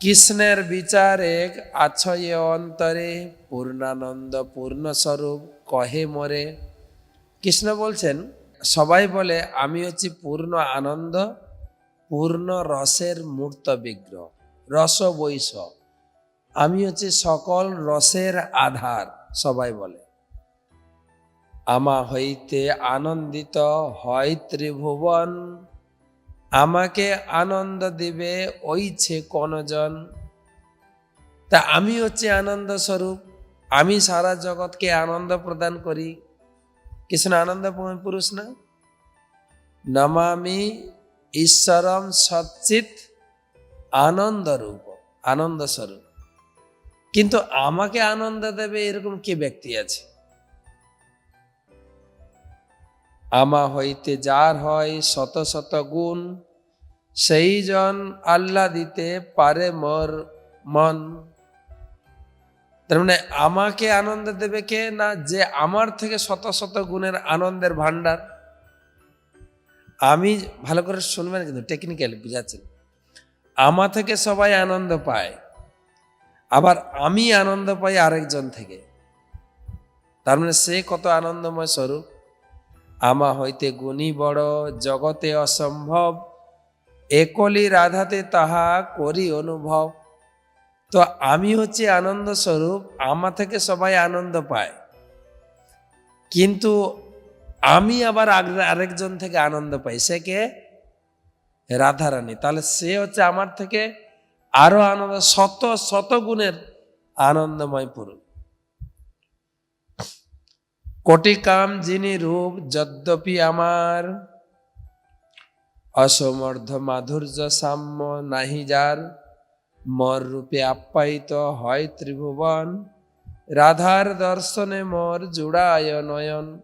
কৃষ্ণের বিচার আছয়ে অন্তরে, পূর্ণানন্দ পূর্ণ স্বরূপ কহে মরে। কৃষ্ণ বলছেন, সবাই বলে, আমি হচ্ছি পূর্ণ আনন্দ, পূর্ণ রসের মূর্ত বিগ্রহ রস বৈশ আমি হচ্ছি সকল রসের আধার সবাই বলে। আমা হইতে আনন্দিত হয় ত্রিভুবন আমাকে আনন্দ দিবে ওইছে কোনজন? তা আমি হচ্ছে আনন্দ স্বরূপ। আমি সারা জগৎকে আনন্দ প্রদান করি। কৃষ্ণ আনন্দ পুরুষ না? নমামি ঈশ্বরম সচ্চিত আনন্দ রূপ আনন্দ স্বরূপ। কিন্তু আমাকে আনন্দ দেবে এরকম কি ব্যক্তি আছে? আমা হইতে যার হয় শত শত গুণ সেই জন আল্লাহ দিতে পারে মোর মন। তার মানে আমাকে আনন্দ দেবে কে না যে আমার থেকে শত শত গুণের আনন্দের ভান্ডার আমি ভালো করে শুনবেন কিন্তু টেকনিক্যাল বুঝাচ্ছেন। আমা থেকে সবাই আনন্দ পায়, আবার আমি আনন্দ পাই আরেকজন থেকে। তার মানে সে কত আনন্দময় স্বরূপ? আমা হইতে গুণী বড়, জগতে অসম্ভব। একলি রাধাতে তাহা করি অনুভব। তো আমি হচ্ছে আনন্দ স্বরূপ আমা থেকে সবাই আনন্দ পায়। কিন্তু আমি আবার আরেকজন থেকে আনন্দ পাই, সে কে? রাধারানী। তাহলে সে হচ্ছে আমার থেকে আরও আনন্দ, শত শত গুণের আনন্দময় পুরুষ। কোটি কাম যিনি রূপ, যদ্যপি আমার অসমর্ধ মাধুর্য সাম্য নাহি যার, মর রূপে আপ্যায়িত হয় ত্রিভুবন। রাধার দর্শনে মর জুড়ায় নয়ন।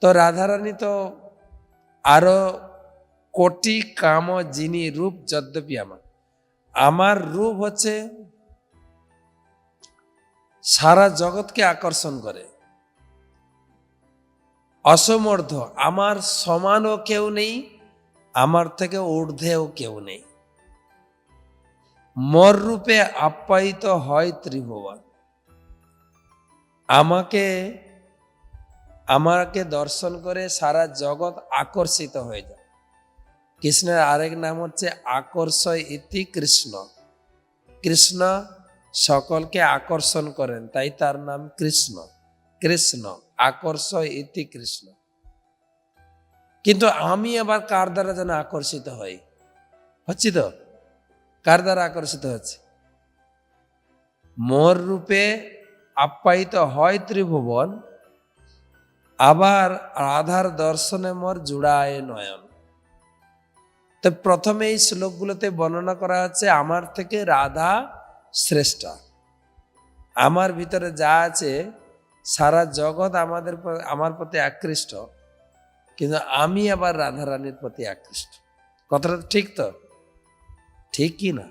তো রাধারানী তো আরও কোটি কাম যিনি রূপ, যদ্যপি আমার। আমার রূপ হচ্ছে সারা জগৎকে আকর্ষণ করে। অসমর্থ, আমার সমানও কেউ নেই, আমার থেকে ঊর্ধ্বেও কেউ নেই। মর রূপে আপ্যায়িত হয় ত্রিভুবন। আমাকে আমাকে দর্শন করে সারা জগৎ আকর্ষিত হয়ে যায়। কৃষ্ণের আরেক নাম হচ্ছে আকর্ষয় ইতি কৃষ্ণ। কৃষ্ণ সকলকে আকর্ষণ করেন, তাই তার নাম কৃষ্ণ। কৃষ্ণ। আকর্ষয় ইতি কৃষ্ণ। কিন্তু আমি আবার কার দ্বারা যেন আকর্ষিত হই? হচ্ছি তো? কার দ্বারা আকর্ষিত হচ্ছে? মোর রূপে আপ্যায়িত হয় ত্রিভুবন, আবার রাধার দর্শনে মোর জুড়ায় নয়ন। তো প্রথমে এই শ্লোকগুলোতে বর্ণনা করা হচ্ছে, আমার থেকে রাধা শ্রেষ্ঠ। আমার ভিতরে যা আছে সারা জগৎ আমাদের আমার প্রতি আকৃষ্ট, কিন্তু আমি আবার রাধারানীর প্রতি আকৃষ্ট। কথাটা ঠিক তো? ঠিক কি না।